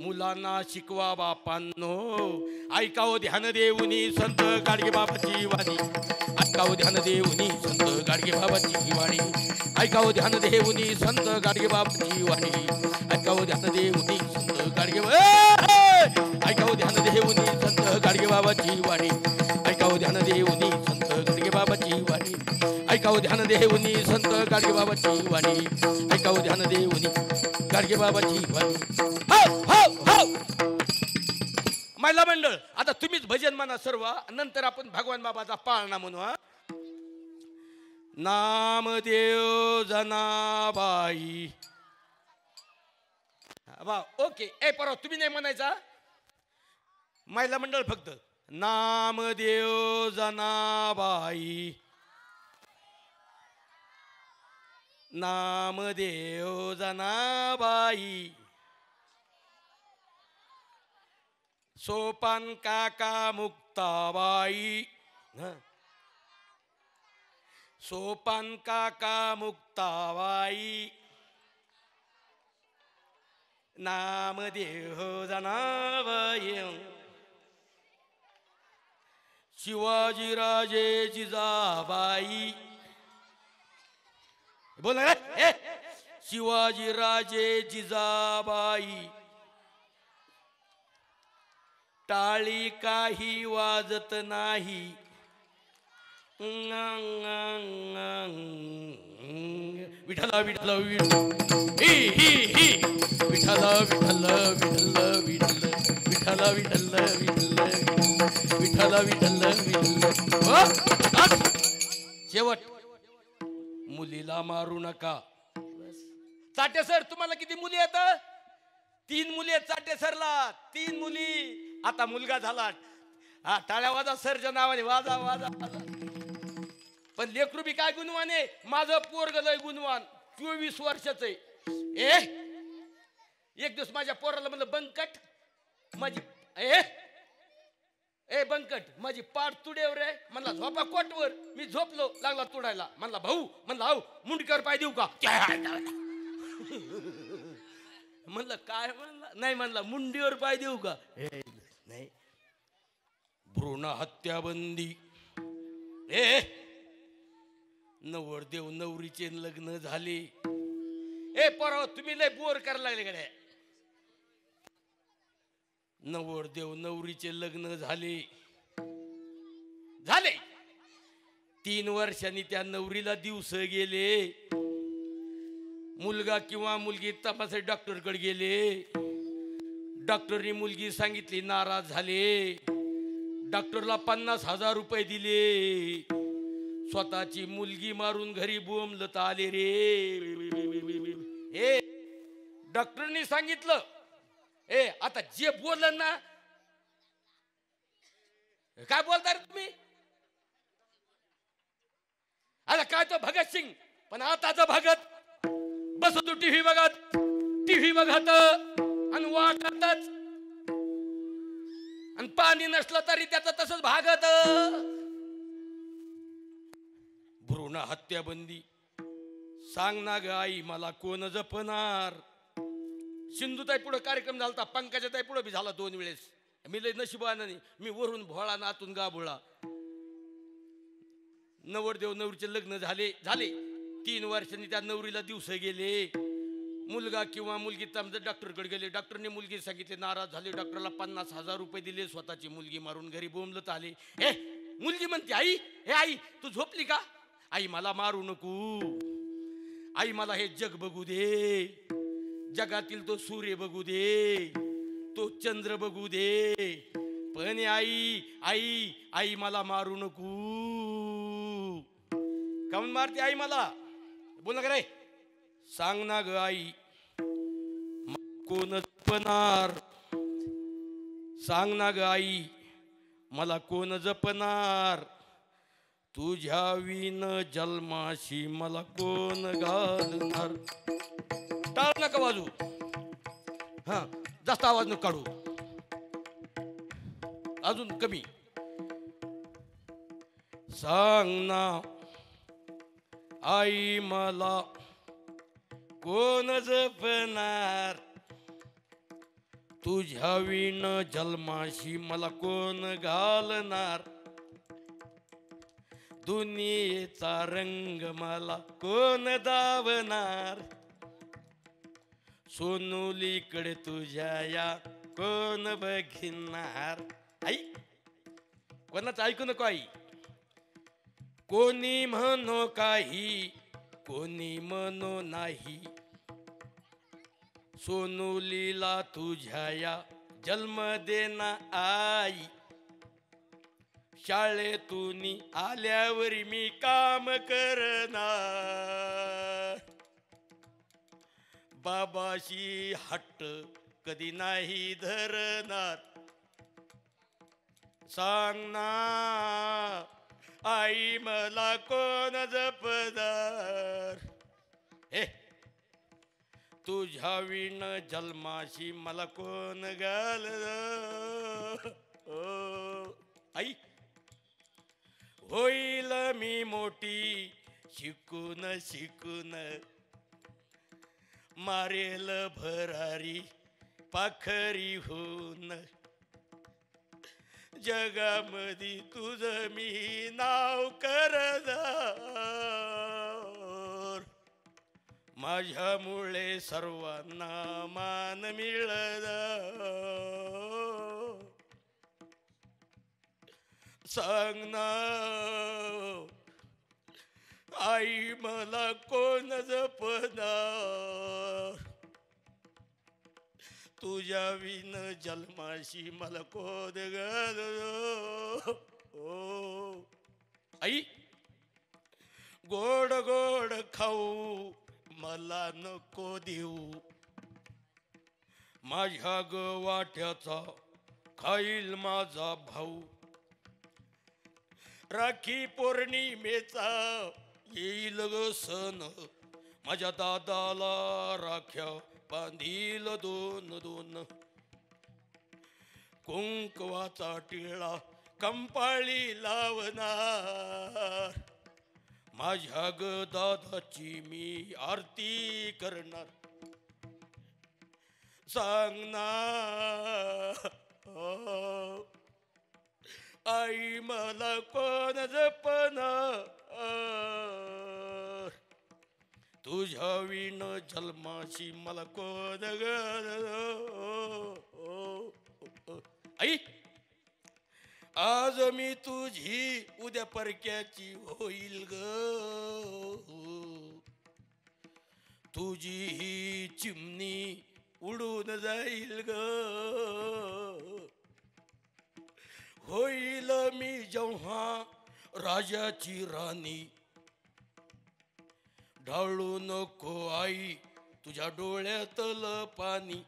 मुलांना शिकवा बापांनो. ऐकावं ध्यान देऊनी संत गाडगे बाबाची वाणी. ऐकाव ध्यान देऊनी संत गाडगे बाबाची वाणी. ऐकाव ध्यान देऊनी संत गाडगे बाबाची वाणी. ऐकाव ध्यान देऊनी संत गाडगे ऐकाव ऐकावं ध्यान देऊनी संत गाडगे बाबाची वाणी. ऐकावं ध्यान देऊनी संत गाडगे बाबाची वाणी. ऐकावं ध्यान देऊनी संत गाडगे बाबाची वाणी. ऐकावं ध्यान देऊनी गाडगे बाबाची वाणी. हो, हो, हो महिला मंडळ आता तुम्हीच भजन म्हणा सर्व नंतर आपण भगवान बाबाचा पाळणा म्हणू हा. नामदेव जनाबाई. वा ओके. ए परवा तुम्ही नाही म्हणायचा? महिला मंडळ फक्त नामदेव जनाबाई. नामदेव जनाबाई. सोपान काका मुक्ताबाई. सोपान काका मुक्ताबाई. नामदेव जनाबाई. शिवाजीराजे जिजाबाई. बोल शिवाजी राजे शिवाजीराजे जिजाबाई टाळी काही वाजत नाही. विठला विठल ही ही ही. विठला विठल विठल विठल विठला विठल विठल विठला विठल विठल शेवट. मुलीला मारू नका. चाटे सर तुम्हाला किती मुली येतात तीन मुली आहेत चाटे सरला. तीन मुली. आता मुलगा झाला. हा टाळ्या वाजा सरच्या नावाने. वाजा वाजा पण लेकरू बी काय गुणवान आहे? माझं पोरग लय गुणवान. चोवीस वर्षाच आहे. ए एक दिवस माझ्या पोराला म्हणलं बंकट माझी ए ए बंकट माझी पाठ तुडेवर रे. म्हणला झोपा कोटवर. मी झोपलो लागला तुडायला. म्हणला भाऊ म्हणला आऊ मुंडकर पाय देऊ का? म्हणलं काय म्हणला? नाही म्हणला मुंडीवर पाय देऊ का? नाही. भ्रूण हत्याबंदी. ए नवरदेव नवरीचे लग्न झाले. ए परवा तुम्ही लय बोर करायला लागले गड्या. नवरदेव नवरीचे लग्न झाले. झाले. तीन वर्षांनी त्या नवरीला दिवस गेले. मुलगा किंवा मुलगी तपासासाठी डॉक्टरकडे गेले. डॉक्टरनी मुलगी सांगितली नाराज झाले. डॉक्टरला पन्नास हजार रुपये दिले. स्वतःची मुलगी मारून घरी बोंबलत आले रे. ए डॉक्टरनी सांगितलं ए आता जे बोललं ना काय बोलता रे तुम्ही? आता काय तो भगत सिंग? पण आताच भगत. बसतो टीव्ही बघत. टीव्ही बघत आणि वाटतच. आणि पाणी नसलं तरी त्याचं तसंच भागत. भ्रूण हत्याबंदी. सांग ना ग आई मला कोण जपणार? सिंधुताई पुढं कार्यक्रम झाला होता पंकजाताई पुढं बी झाला दोन वेळेस. मी लय नशिबानं नाही मी वरून भोळा नातून गाभोळा. नवरदेव नवरीचे लग्न झाले झाले. तीन वर्षांनी त्या नवरीला दिवस गेले. मुलगा किंवा मुलगी समजा डॉक्टरकडे गेले. डॉक्टरने मुलगी सांगितले नाराज झाले. डॉक्टरला पन्नास हजार रुपये दिले स्वतःची मुलगी मारून घरी बोंबलत आले. हे मुलगी म्हणते आई हे आई तू झोपली का? आई मला मारू नको. आई मला हे जग बघू दे. जगातील तो सूर्य बघू दे तो चंद्र बघू दे. पण आई आई आई मला मारू नको. काऊन मारते आई मला? बोल ना रे. सांग ना ग आई कोण जपणार? सांग ना ग आई मला कोण जपणार? तुझ्या विन जन्माशी मला कोण घालणार? टाळ नका वाजू हा जास्त आवाज नको काढू. अजून कमी. सांग ना आई मला कोण जपणार? तुझ्या विण जन्माशी मला कोण घालणार? दुनियेचा रंग मला कोण दावणार सोनुलीकडे तुझ्या या कोण बघिणार आई कोणाच ऐकू नको आई. कोणी म्हणो काही कोणी म्हणो नाही. सोनुलीला तुझ्या या जन्म देना आई. शाळेतून आल्यावर मी काम करणार. बाबाशी हट्ट कधी नाही धरणार. सांग ना आई मला कोण जपदार हे तुझ्या विण जन्माशी मला कोण घाल आई होईल मी मोठी शिकून शिकून मारेल भरारी पाखरी होऊन. जगामध्ये तुझ मी नाव करदार. माझ्यामुळे सर्वांना मान मिळद सांग ना आई मला कोण जपणार? तुझ्या विन जन्माशी मला कोद गल ओ आई गोड गोड खाऊ मला नको देऊ. माझ्या ग वाट्याचा खाईल माझा भाऊ. राखी पौर्णिमेचा येईल ग सण माझ्या दादाला राख्या बांधील दोन दोन. कुंकवाचा टिळा कंपाळी लावणार. माझ्या ग दादाची मी आरती करणार. सांगणार. आई मला कोण जपना तुझ्या विण जन्माशी मला कोण आई! आज मी तुझी उद्या परक्याची होईल ग. तुझी ही चिमणी उडून जाईल ग. होईल मी जेव्हा राजाची राणी. ढाळू नको आई तुझ्या डोळ्यातल पाणी.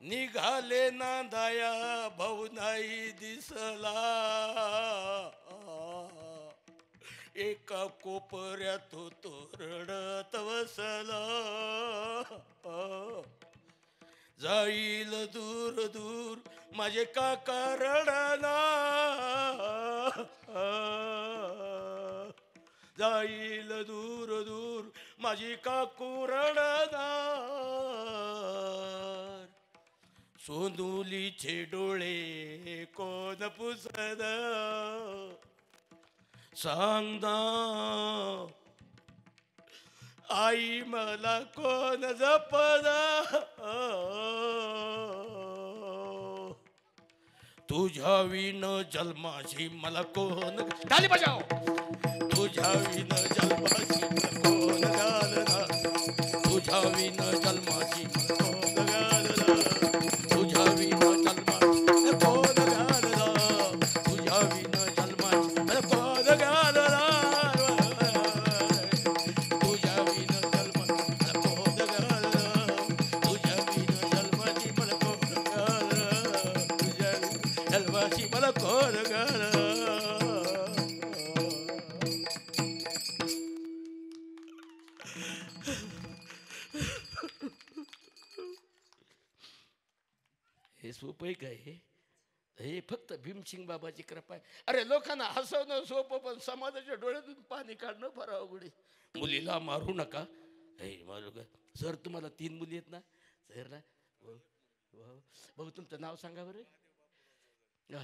निघाले नांदाया भाऊ नाही दिसला. एका कोपऱ्यात तो रडत बसला. जाईल दूर दूर माझे काका रडला जाईल दूर दूर माझी काकू रडणार सोनुलीचे डोळे कोण पुसद? सांगदा आई मला कोण जपदा? तुझ्या विण जन्माशी मला कोण टाली बजाव! तुझ्या विण जन्माशी हे सोपं आहे काय हे? हे फक्त भीमसिंग बाबाची कृपा आहे. अरे लोकांना हसवणं सोपं पण समाजाच्या डोळ्यातून पाणी काढणं फार अवघड आहे. मुलीला मारू नका. हे मारू का सर तुम्हाला तीन मुली आहेत ना? सर ना? वा. भाऊ तुमचं नाव सांगा बरं.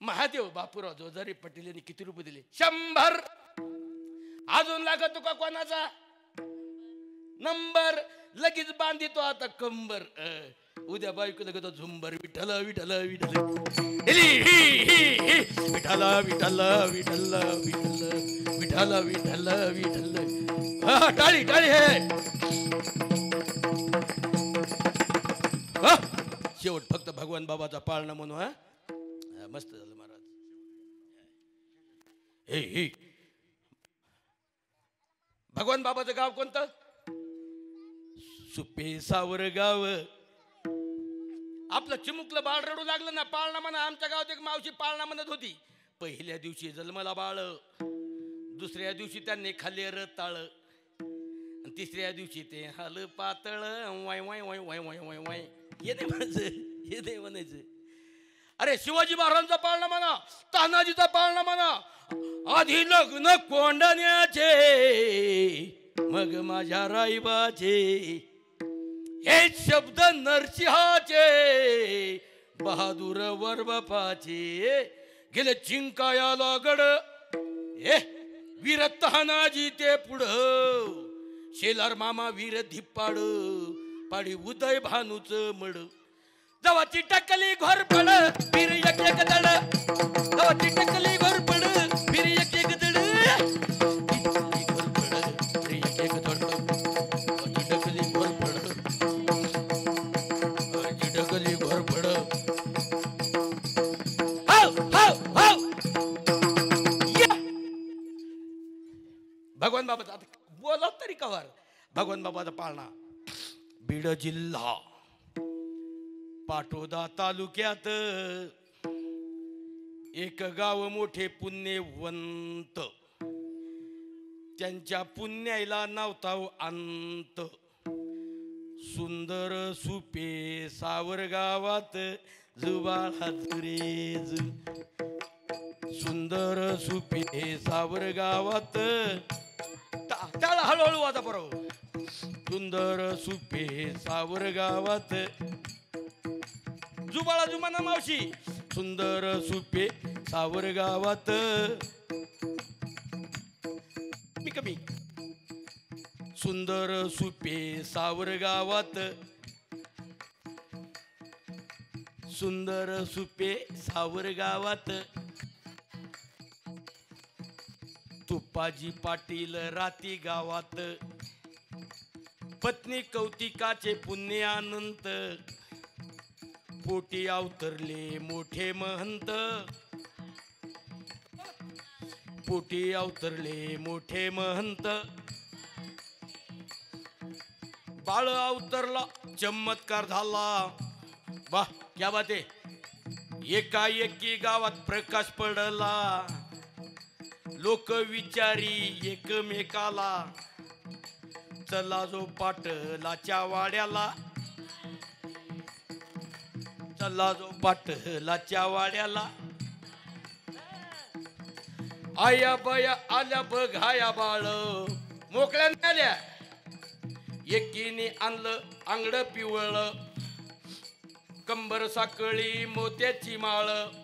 महादेव बापूराव जोजारी पटेल यांनी किती रुपये दिले? शंभर! अजून लागत का कोणाचा? नंबर! लगेच बांधितो आता कंबर. उद्या बायको लगत झुंबर विठ्ठल विठ्ठल विठ्ठल. हिली, ही, ही, ही. विठ्ठल विठ्ठल विठ्ठल विठ्ठल. विठ्ठल विठ्ठल विठ्ठल. हा, टाळी टाळी हे. शेवट फक्त भगवान बाबाचा पाळणा म्हणू हा. हा, मस्त झालं महाराज. हे हे. भगवान बाबाचं गाव कोणतं? सुपे सावर गाव. आपलं चिमुकलं बाळ रडू लागलं ना पाळणा म्हणा आमच्या गावात एक मावशी पाळणा म्हणत होती. पहिल्या दिवशी जन्मला बाळ दुसऱ्या दिवशी त्यांनी खाल्ले रताळ तिसऱ्या दिवशी ते हल पातळ वाय वाय वाय वाय वाय वाय वाय. हे नाही म्हणायचं हे नाही म्हणायचं. अरे शिवाजी महाराजांचा पाळणा म्हणा तानाजीचा पाळणा म्हणा आधी लग्न कोंडण्याचे मग माझ्या राईबाचे हे शब्द नरसिंहाचे बहादूर वरबापाचे गेले चिंकायाला गड ए वीर तहानाजी ते पुढं. शेलार मामा वीर धिप्पाड पाडी उदय भानूच मड. जवाची टकली घोर पड वीर एक एक दड. जवाची टकली घोर भगवान बाबाचा. आता बोला तरी कवर. भगवान बाबाचा पाळणा. बीड जिल्हा पाटोदा तालुक्यात एक गाव मोठे पुण्यवंत. त्यांच्या पुण्याला नावताव अंत. सुंदर सुपे सावर गावात जुबाळाज सुंदर सुपे सावर गावात त्याला हळूहळू वाजा बरोबर सुंदर सुपे सावर गावात. जुबाळा जुमाना मावशी. सुंदर सुपे सावर गावात. मी कमी. सुंदर सुपे सावर गावात. सुंदर सुपे सावर गावात. तुपाजी पाटील राती गावात. पत्नी कौतिकाचे पुण्य अनंत. पोटी अवतरले मोठे महंत. पोटी अवतरले मोठे महंत. बाळ अवतरला चमत्कार झाला. वा क्या बात आहे. एकाएकी गावात प्रकाश पडला. लोक विचारी एकमेकाला. चला जो पाटलाच्या वाड्याला. चला जो पाटलाच्या वाड्याला. आया बया आल्या बघाया बाळ. मोकळ्या आल्या एकीने आणलं आंगड पिवळ. कंबर साकळी मोत्याची माळ.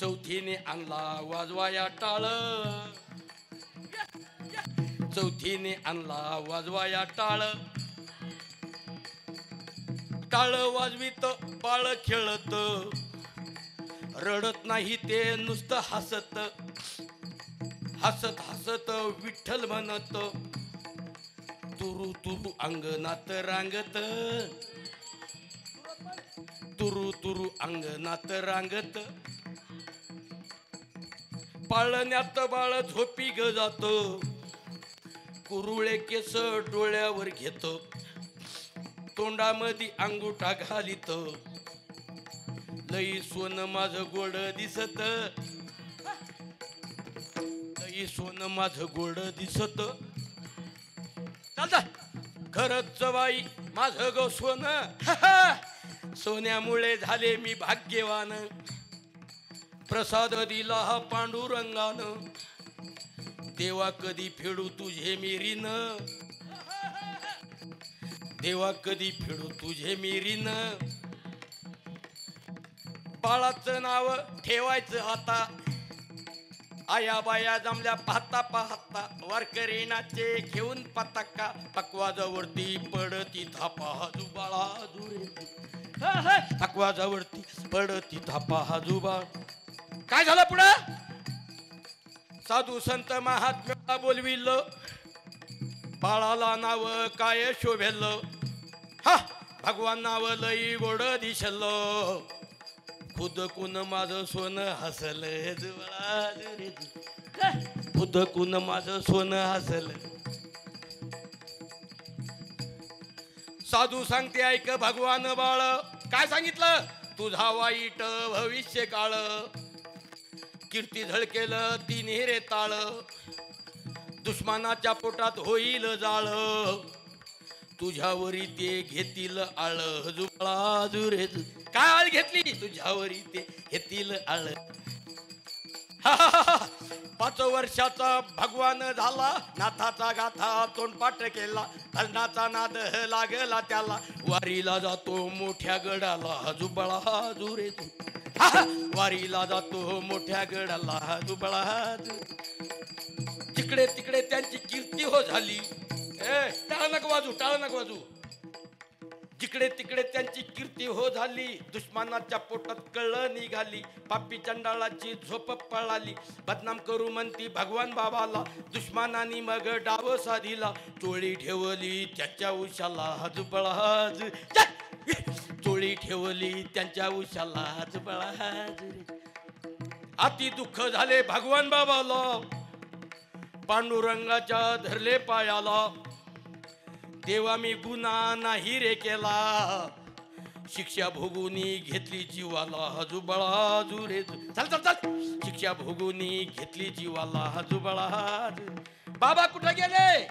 चौथीने आणला वाजवाया टाळ. चौथीने आणला वाजवाया टाळ. टाळ वाजवीत बाळ खेळत. रडत नाही ते नुसतं हसत. हसत हसत विठ्ठल म्हणत तुरु तुरु अंगणात रांगत. तुरु तुरु अंगणात रांगत. पाळण्यात बाळ झोपी ग जात. कुरुळे केस डोळ्यावर घेत. तोंडामध्ये अंगुठा घालित. लई सोन माझ गोड दिसत. लई सोन माझ गोड दिसत. दादा खरंच बाई माझ ग सोन. सोन्यामुळे झाले मी भाग्यवान. प्रसाद दिला हा पांडुरंगानं. देवा कधी फेडू तुझे मिरीन. देवा कधी फेडू तुझे मिरीन. बाळाचं नाव ठेवायचं आता. आया बाया जमल्या पाहता पाहता वारकरी नाचे घेऊन पताका. पकवाजावरती पडती थापा जुबाळा जुरे थकवाजावरती पडती थापा हाजू बाळा काय झालं पुढं? साधू संत महात्म्याला बोलविल. बाळाला नाव काय शोभेल? हा भगवान नाव लई गोड दिसल. खुद कुन माझं सोनं हसल. खुद कुन माझं सोनं हसल. साधू सांगते ऐक भगवान बाळ. काय सांगितलं? तुझा वाईट भविष्य काळ कीर्ती झळकेल तिन्ही रे ताळ. दुश्मनाच्या पोटात होईल जाळ. तुझ्यावरी ते घेतील आळ. जुळा जुरे काय आळ घेतली? तुझ्यावरी ते घेतील आळ. पाच वर्षाचा भगवान झाला. नाथाचा गाथा तोंडपाठ केला. धरणाचा नाद लागला त्याला. वारीला जातो मोठ्या गडाला. जुबळा जुरे तू वारीला जातो मोठ्या गडाला जुबळा तिकडे जिकडे तिकडे त्यांची कीर्ती हो झाली. ए टाळ नक वाजू टाळ नक वाजू. जिकडे तिकडे त्यांची कीर्ती हो झाली दुश्मनाच्या पोटात कळलं निघाली पापी चंडाळाची झोप पळाली. बदनाम करू म्हणती भगवान बाबाला दुश्मनानी मग डाव साधिला. चोळी ठेवली त्याच्या उशाला जुबळाज चोळी ठेवली त्यांच्या उशाला जुबळाज अति दुःख झाले भगवान बाबाला. पांडुरंगाच्या धरले पायाला. देवा मी गुन्हा नाही रे केला. शिक्षा भोगुनी घेतली जीवाला हजुबळा रे चल चल चल. शिक्षा भोगुनी घेतली जीवाला हजुबळा बाबा कुठे गेले?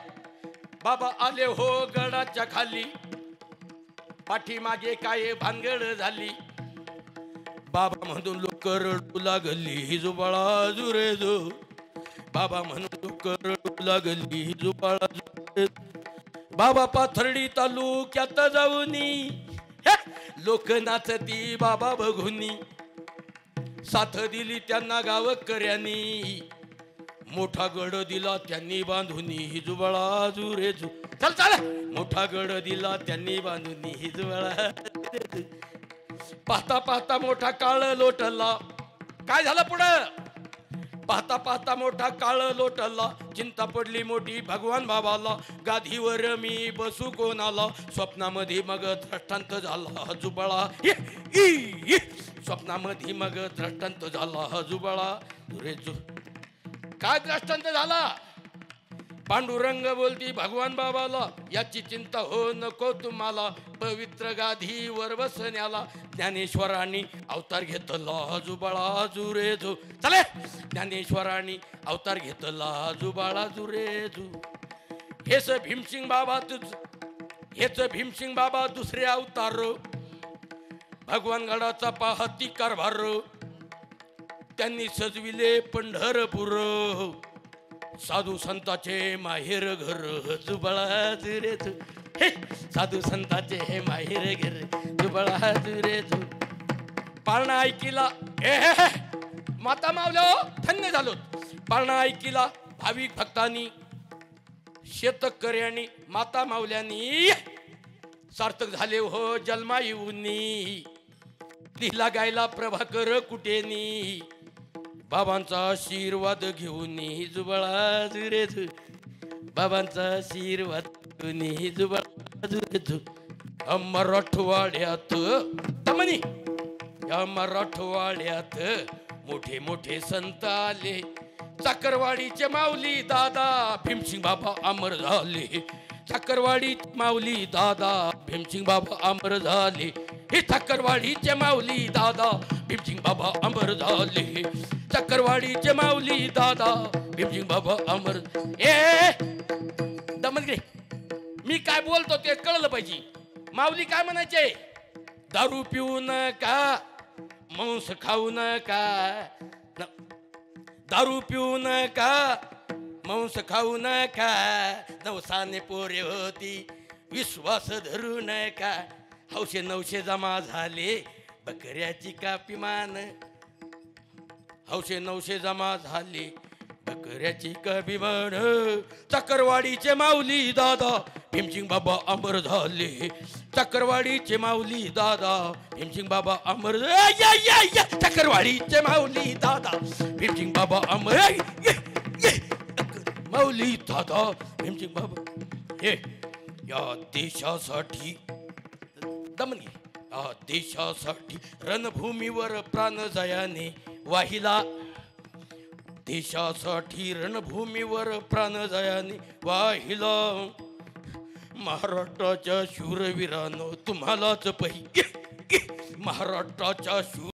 बाबा आले हो गडाच्या खाली. पाठीमागे काय भानगड झाली? बाबा म्हणून लोक रडू लागली जुबाळा जुरे जो बाबा म्हणून लोक रडू लागली जुबाळा जुरे बाबा पाथर्डी तालुक्यात जाऊनी. लोक नाचती बाबा बघुनी. साथ दिली त्यांना गावकऱ्यांनी. मोठा गड दिला त्यांनी बांधून हिजुबळा जुरे जु. चल चाल. मोठा गड दिला त्यांनी बांधून हिजुबळा पाहता पाहता मोठा काळ लोटला. काय झालं पुढं? पाहता पाहता मोठा काळ लोटला. चिंता पडली मोठी भगवान बाबाला गादीवर मी बसू कोणाला? स्वप्नामध्ये मग द्रष्टांत झाला हजुबळा. स्वप्नामध्ये मग द्रष्टांत झाला हजुबळा दुरे जु. काय द्रष्टांत झाला? पांडुरंग बोलती भगवान बाबाला याची चिंता हो नको तुम्हाला. पवित्र गाधीवर बसण्याला ज्ञानेश्वरांनी अवतार घेतला जुबाळा जुरे झू. चले ज्ञानेश्वरांनी अवतार घेतला जुबाळा जुरे झू. हेच भीमसिंग बाबा तुझ हेच भीमसिंग बाबा दुसरे अवतार. भगवान गडाचा पाहती कारभार. त्यांनी सजविले पंढरपूर. साधू संताचे माहेर घर जुबळाज जुरे तू. हे साधू संताचे हे माहेर घर जुबळा जुरे तू. पाळणा ऐकिला ए हे, माता मावलो हो, धन्य झालो पाळणा ऐकिला भाविक भक्तांनी शेतकऱ्यांनी माता मावल्यांनी सार्थक झाले हो जन्मा येऊनी लिहिला गायला प्रभाकर कुटेनी. बाबांचा आशीर्वाद घेऊन जुबळा जुरे बाबांचा आशीर्वाद घेऊन जुबळा जुरे जु मराठवाड्यात तमनी या मराठवाड्यात मोठे मोठे संत आले. चाकरवाडीचे माऊली दादा भीमसिंग बाबा अमर झाले. चाकरवाडी माऊली दादा भीमसिंग बाबा अमर झाले. हे चाकरवाडीचे माऊली दादा भीमसिंग बाबा अमर झाले. चक्करवाडीचे माऊली दादा भीमसिंग बाबा अमर. ए दमनगिरी मी काय बोलतो ते कळलं पाहिजे. माऊली काय म्हणायचे? दारू पिऊ नका मांस खाऊ नका. दारू पिऊ नका मांस खाऊ नका. नवसाने पोरे होती विश्वास धरू नका. हौशे नवशे जमा झाले बकऱ्याची कापी मान. हौशे नवशे जमा झाले. बकऱ्याची म्हण चक्रवाडीचे माऊली दादा भीमसिंग बाबा अमर झाले. चकरवाडीचे माऊली दादा भीमसिंग बाबा अमर चकरवाडीचे या, चक्रवाडीचे माऊली दादा भीमसिंग बाबा अमर माऊली दादा भीमसिंग बाबा हे या देशासाठी दमनी या देशासाठी रणभूमीवर प्राण जयाने वाहिला. देशासाठी रणभूमीवर प्राणजयाने वाहिला. महाराष्ट्राच्या शूरवीरानं तुम्हालाच पहि महाराष्ट्राच्या शूर